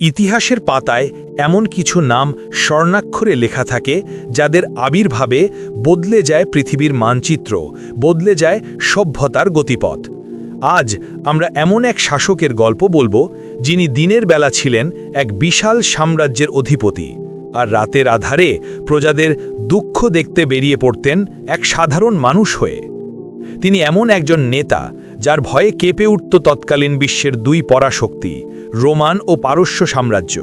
ইতিহাসের পাতায় এমন কিছু নাম স্বর্ণাক্ষরে লেখা থাকে, যাদের আবির্ভাবে বদলে যায় পৃথিবীর মানচিত্র, বদলে যায় সভ্যতার গতিপথ। আজ আমরা এমন এক শাসকের গল্প বলব, যিনি দিনের বেলা ছিলেন এক বিশাল সাম্রাজ্যের অধিপতি, আর রাতের আধারে প্রজাদের দুঃখ দেখতে বেরিয়ে পড়তেন এক সাধারণ মানুষ হয়ে। তিনি এমন একজন নেতা, যার ভয়ে কেঁপে উঠত তৎকালীন বিশ্বের দুই পরাশক্তি রোমান ও পারস্য সাম্রাজ্য।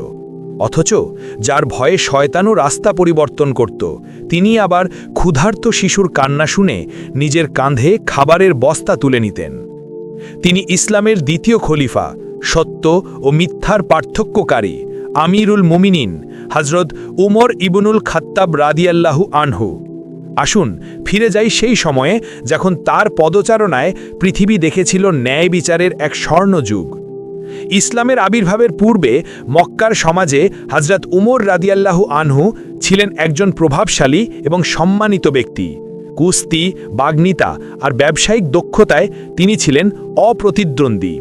অথচ যার ভয়ে শয়তানও রাস্তা পরিবর্তন করত, তিনি আবার ক্ষুধার্ত শিশুর কান্না শুনে নিজের কাঁধে খাবারের বস্তা তুলে নিতেন। তিনি ইসলামের দ্বিতীয় খলিফা, সত্য ও মিথ্যার পার্থক্যকারী, আমিরুল মুমিনিন হজরত উমর ইবনুল খাত্তাব রাদিয়াল্লাহু আনহু। আসুন ফিরে যাই সেই সময়ে যখন তার পদচারণায় পৃথিবী দেখেছিল ন্যায় বিচারের এক স্বর্ণযুগ। ইসলামের আবির্ভাবের পূর্বে মক্কার সমাজে হজরত উমর রাদিয়াল্লাহু আনহু ছিলেন একজন প্রভাবশালী এবং সম্মানিত ব্যক্তি। কুস্তি বাগ্নিতা আর ব্যবসায়িক দক্ষতায় তিনি ছিলেন অপ্রতিদ্বন্দ্বী।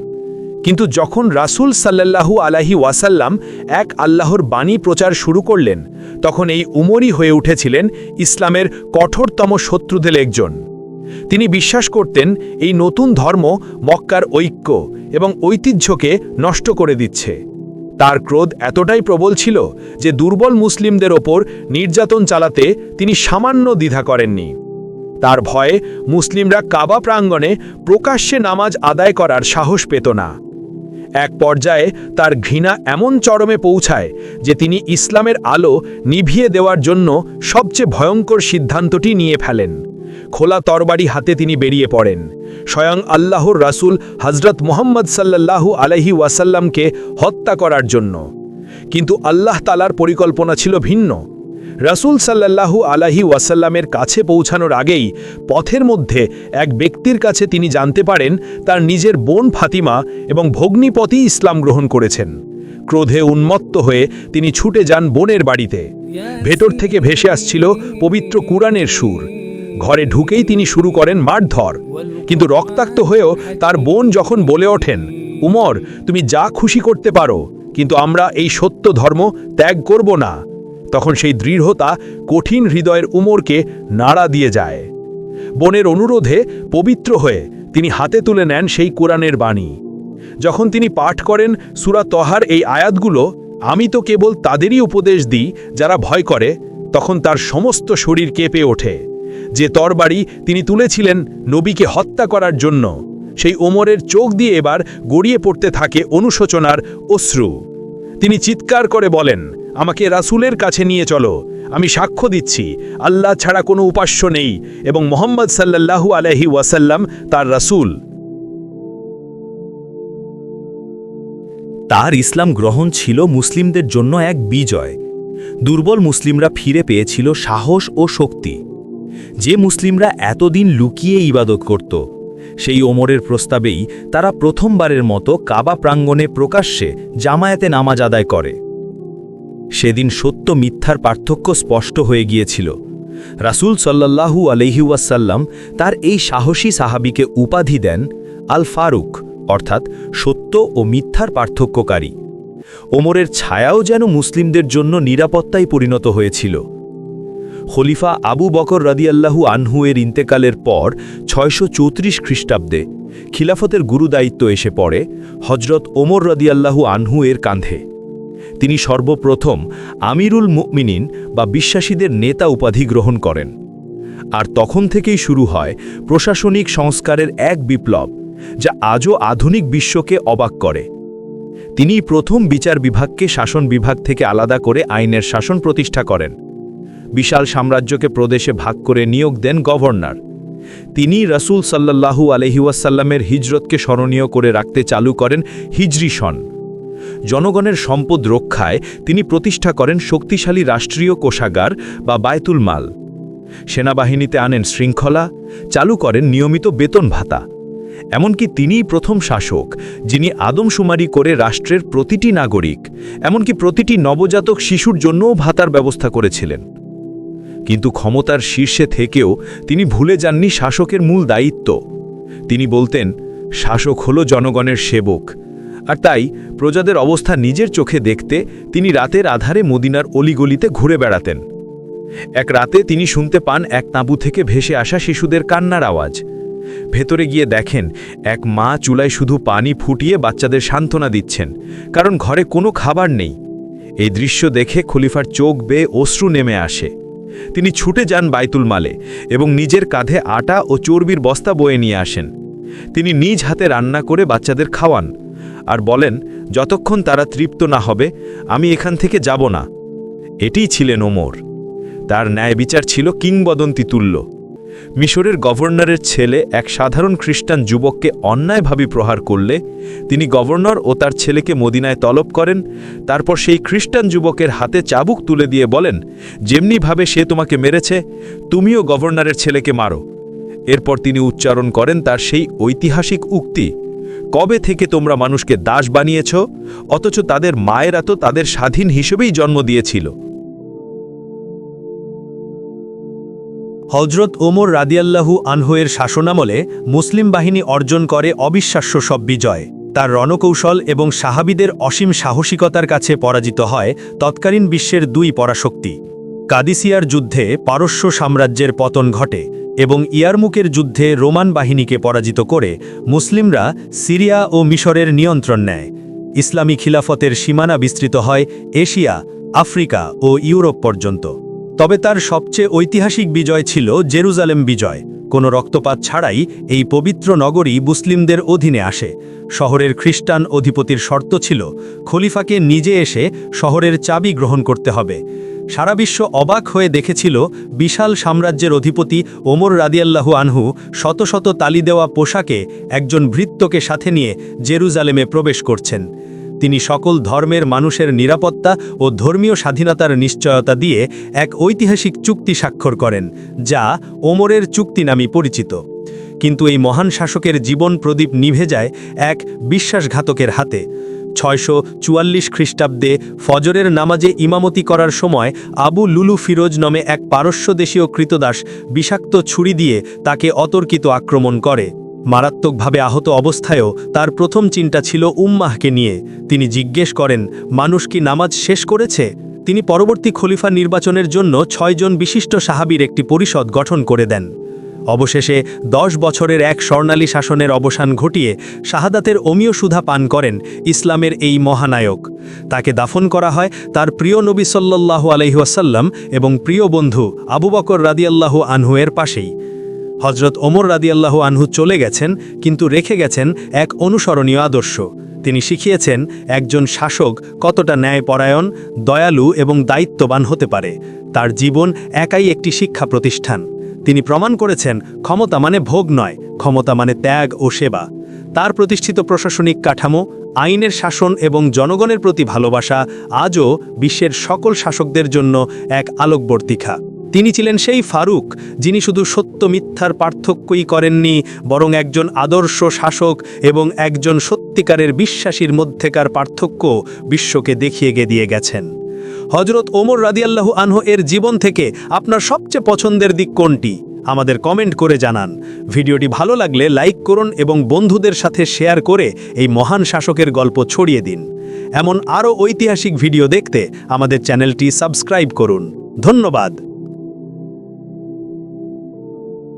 কিন্তু যখন রাসূল সাল্লাল্লাহু আলাহি ওয়াসাল্লাম এক আল্লাহর বাণী প্রচার শুরু করলেন, তখন এই উমরই হয়ে উঠেছিলেন ইসলামের কঠোরতম শত্রুদের একজন। তিনি বিশ্বাস করতেন এই নতুন ধর্ম মক্কার ঐক্য এবং ঐতিহ্যকে নষ্ট করে দিচ্ছে। তার ক্রোধ এতটাই প্রবল ছিল যে দুর্বল মুসলিমদের ওপর নির্যাতন চালাতে তিনি সামান্য দ্বিধা করেননি। তার ভয়ে মুসলিমরা কাবা প্রাঙ্গণে প্রকাশ্যে নামাজ আদায় করার সাহস পেত না। এক পর্যায়ে তার ঘৃণা এমন চরমে পৌঁছায় যে তিনি ইসলামের আলো নিভিয়ে দেওয়ার জন্য সবচেয়ে ভয়ঙ্কর সিদ্ধান্তটি নিয়ে ফেলেন। খোলা তরবারি হাতে তিনি বেরিয়ে পড়েন। স্বয়ং আল্লাহর রাসূল হজরত মোহাম্মদ সাল্লাল্লাহু আলহি ওয়াসাল্লামকে হত্যা করার জন্য। কিন্তু আল্লাহ তালার পরিকল্পনা ছিল ভিন্ন। রাসূল সাল্লাল্লাহু আলাহি ওয়াসাল্লামের কাছে পৌঁছানোর আগেই পথের মধ্যে এক ব্যক্তির কাছে তিনি জানতে পারেন তার নিজের বোন ফাতিমা এবং ভগ্নিপতি ইসলাম গ্রহণ করেছেন। ক্রোধে উন্মত্ত হয়ে তিনি ছুটে যান বোনের বাড়িতে। ভেতর থেকে ভেসে আসছিল পবিত্র কুরআনের সুর। ঘরে ঢুকেই তিনি শুরু করেন মারধর। কিন্তু রক্তাক্ত হয়েও তার বোন যখন বলে ওঠেন, উমর, তুমি যা খুশি করতে পারো, কিন্তু আমরা এই সত্য ধর্ম ত্যাগ করব না। তখন সেই দৃঢ়তা কঠিন হৃদয়ের উমরকে নাড়া দিয়ে যায়। বোনের অনুরোধে পবিত্র হয়ে তিনি হাতে তুলে নেন সেই কোরআনের বাণী। যখন তিনি পাঠ করেন সুরা তহার এই আয়াতগুলো, আমি তো কেবল তাদেরই উপদেশ দিই যারা ভয় করে, তখন তার সমস্ত শরীর কেঁপে ওঠে। যে তরবারি তিনি তুলেছিলেন নবীকে হত্যা করার জন্য। সেই ওমরের চোখ দিয়ে এবার গড়িয়ে পড়তে থাকে অনুশোচনার অশ্রু। তিনি চিৎকার করে বলেন, আমাকে রাসূলের কাছে নিয়ে চলো, আমি সাক্ষ্য দিচ্ছি, আল্লাহ ছাড়া কোনো উপাস্য নেই এবং মোহাম্মদ সাল্লাল্লাহু আলহি ওয়াসাল্লাম তার রাসূল। তার ইসলাম গ্রহণ ছিল মুসলিমদের জন্য এক বিজয়। দুর্বল মুসলিমরা ফিরে পেয়েছিল সাহস ও শক্তি। যে মুসলিমরা এতদিন লুকিয়ে ইবাদত করত। সেই ওমরের প্রস্তাবেই তারা প্রথমবারের মতো কাবা প্রাঙ্গণে প্রকাশ্যে জামায়াতে নামাজ আদায় করে। সেদিন সত্য মিথ্যার পার্থক্য স্পষ্ট হয়ে গিয়েছিল। রাসূল সাল্লাল্লাহু আলহিউসাল্লাম তার এই সাহসী সাহাবিকে উপাধি দেন আল ফারুক অর্থাৎ সত্য ও মিথ্যার পার্থক্যকারী। ওমরের ছায়াও যেন মুসলিমদের জন্য নিরাপত্তায় পরিণত হয়েছিল। খলিফা আবু বকর রাদিয়াল্লাহু আনহু এর ইন্তেকালের পর ছয়শো চৌত্রিশ খ্রিস্টাব্দে খিলাফতের গুরুদায়িত্ব এসে পড়ে হজরত ওমর রাদিয়াল্লাহু আনহু এর কাঁধে। তিনি সর্বপ্রথম আমিরুল মুমিনিন বা বিশ্বাসীদের নেতা উপাধি গ্রহণ করেন। আর তখন থেকেই শুরু হয় প্রশাসনিক সংস্কারের এক বিপ্লব, যা আজও আধুনিক বিশ্বকে অবাক করে। তিনি প্রথম বিচার বিভাগকে শাসন বিভাগ থেকে আলাদা করে আইনের শাসন প্রতিষ্ঠা করেন। বিশাল সাম্রাজ্যকে প্রদেশে ভাগ করে নিয়োগ দেন গভর্নর। তিনি রসুল সাল্লাল্লাহু আলহিউসাল্লামের হিজরতকে স্মরণীয় করে রাখতে চালু করেন হিজরি সন। জনগণের সম্পদ রক্ষায় তিনি প্রতিষ্ঠা করেন শক্তিশালী রাষ্ট্রীয় কোষাগার বা বায়তুল মাল। সেনাবাহিনীতে আনেন শৃঙ্খলা, চালু করেন নিয়মিত বেতন ভাতা। এমনকি তিনিই প্রথম শাসক, যিনি আদমশুমারি করে রাষ্ট্রের প্রতিটি নাগরিক, এমনকি প্রতিটি নবজাতক শিশুর জন্যও ভাতার ব্যবস্থা করেছিলেন। কিন্তু ক্ষমতার শীর্ষে থেকেও তিনি ভুলে যাননি শাসকের মূল দায়িত্ব। তিনি বলতেন, শাসক হল জনগণের সেবক। আর তাই প্রজাদের অবস্থা নিজের চোখে দেখতে তিনি রাতের আধারে মদিনার অলিগলিতে ঘুরে বেড়াতেন। এক রাতে তিনি শুনতে পান এক তাঁবু থেকে ভেসে আসা শিশুদের কান্নার আওয়াজ। ভেতরে গিয়ে দেখেন, এক মা চুলায় শুধু পানি ফুটিয়ে বাচ্চাদের সান্ত্বনা দিচ্ছেন, কারণ ঘরে কোনো খাবার নেই। এই দৃশ্য দেখে খলিফার চোখ বেয়ে অশ্রু নেমে আসে। তিনি ছুটে যান বাইতুল মালে এবং নিজের কাঁধে আটা ও চর্বির বস্তা বয়ে নিয়ে আসেন। তিনি নিজ হাতে রান্না করে বাচ্চাদের খাওয়ান আর বলেন, যতক্ষণ তারা তৃপ্ত না হবে, আমি এখান থেকে যাব না। এটিই ছিলেন ওমর। তার ন্যায় বিচার ছিল কিংবদন্তি তুল্য মিশরের গভর্নরের ছেলে এক সাধারণ খ্রিস্টান যুবককে অন্যায়ভাবে প্রহার করলে, তিনি গভর্নর ও তার ছেলেকে মদিনায় তলব করেন, তারপর সেই খ্রিস্টান যুবকের হাতে চাবুক তুলে দিয়ে বলেন, যেমনিভাবে সে তোমাকে মেরেছে, তুমিও গভর্নরের ছেলেকে মারো। এরপর তিনি উচ্চারণ করেন তার সেই ঐতিহাসিক উক্তি, কবে থেকে তোমরা মানুষকে দাস বানিয়েছ, অথচ তাদের মায়েরা তো তাদের স্বাধীন হিসেবেই জন্ম দিয়েছিল। হজরত ওমর রাদিয়াল্লাহু আনহুয়ের শাসনামলে মুসলিম বাহিনী অর্জন করে অবিশ্বাস্য সব বিজয়। তার রণকৌশল এবং সাহাবিদের অসীম সাহসিকতার কাছে পরাজিত হয় তৎকালীন বিশ্বের দুই পরাশক্তি। কাদিসিয়ার যুদ্ধে পারস্য সাম্রাজ্যের পতন ঘটে এবং ইয়ারমুকের যুদ্ধে রোমান বাহিনীকে পরাজিত করে মুসলিমরা সিরিয়া ও মিশরের নিয়ন্ত্রণ নেয়। ইসলামী খিলাফতের সীমানা বিস্তৃত হয় এশিয়া, আফ্রিকা ও ইউরোপ পর্যন্ত। তবে তার সবচেয়ে ঐতিহাসিক বিজয় ছিল জেরুজালেম বিজয়। কোনো রক্তপাত ছাড়াই এই পবিত্র নগরী মুসলিমদের অধীনে আসে। শহরের খ্রিস্টান অধিপতির শর্ত ছিল, খলিফাকে নিজে এসে শহরের চাবি গ্রহণ করতে হবে। সারা বিশ্ব অবাক হয়ে দেখেছিল বিশাল সাম্রাজ্যের অধিপতি ওমর রাদিয়াল্লাহু আনহু শত শত তালি দেওয়া পোশাকে একজন ভৃত্যকে সাথে নিয়ে জেরুজালেমে প্রবেশ করছেন। তিনি সকল ধর্মের মানুষের নিরাপত্তা ও ধর্মীয় স্বাধীনতার নিশ্চয়তা দিয়ে এক ঐতিহাসিক চুক্তি স্বাক্ষর করেন, যা ওমরের চুক্তি নামে পরিচিত। কিন্তু এই মহান শাসকের জীবন প্রদীপ নিভে যায় এক বিশ্বাসঘাতকের হাতে। ছয়শো চুয়াল্লিশ খ্রিস্টাব্দে ফজরের নামাজে ইমামতি করার সময় আবু লুলু ফিরোজ নামে এক পারস্য দেশীয় কৃতদাস বিষাক্ত ছুরি দিয়ে তাকে অতর্কিত আক্রমণ করে। মারাত্মকভাবে আহত অবস্থায়ও তার প্রথম চিন্তা ছিল উম্মাহকে নিয়ে। তিনি জিজ্ঞেস করেন, মানুষ কি নামাজ শেষ করেছে? তিনি পরবর্তী খলিফা নির্বাচনের জন্য ছয়জন বিশিষ্ট সাহাবির একটি পরিষদ গঠন করে দেন। অবশেষে দশ বছরের এক স্বর্ণালী শাসনের অবসান ঘটিয়ে শাহাদাতের অমীয় সুধা পান করেন ইসলামের এই মহানায়ক। তাকে দাফন করা হয় তার প্রিয় নবী সাল্লাল্লাহু আলহিহাসাল্লাম এবং প্রিয় বন্ধু আবু বকর রাদিয়াল্লাহু আনহুয়ের পাশেই। হজরত ওমর রাদিয়াল্লাহু আনহু চলে গেছেন, কিন্তু রেখে গেছেন এক অনুসরণীয় আদর্শ। তিনি শিখিয়েছেন একজন শাসক কতটা ন্যায়পরায়ণ, দয়ালু এবং দায়িত্ববান হতে পারে। তার জীবন একাই একটি শিক্ষা প্রতিষ্ঠান। তিনি প্রমাণ করেছেন ক্ষমতা মানে ভোগ নয়, ক্ষমতা মানে ত্যাগ ও সেবা। তার প্রতিষ্ঠিত প্রশাসনিক কাঠামো, আইনের শাসন এবং জনগণের প্রতি ভালোবাসা আজও বিশ্বের সকল শাসকদের জন্য এক আলোকবর্তিকা। তিনি ছিলেন সেই ফারুক যিনি শুধু সত্য মিথ্যার পার্থক্যই করেননি, বরং একজন আদর্শ শাসক এবং একজন সত্যিকারের বিশ্বাসীর মধ্যেকার পার্থক্য বিশ্বকে দেখিয়ে গে দিয়ে গেছেন। হজরত ওমর রাদিয়াল্লাহু আনহু এর জীবন থেকে আপনার সবচেয়ে পছন্দের দিক কোনটি? আমাদের কমেন্ট করে জানান। ভিডিওটি ভালো লাগলে লাইক করুন এবং বন্ধুদের সাথে শেয়ার করে এই মহান শাসকের গল্প ছড়িয়ে দিন। এমন আরও ঐতিহাসিক ভিডিও দেখতে আমাদের চ্যানেলটি সাবস্ক্রাইব করুন। ধন্যবাদ।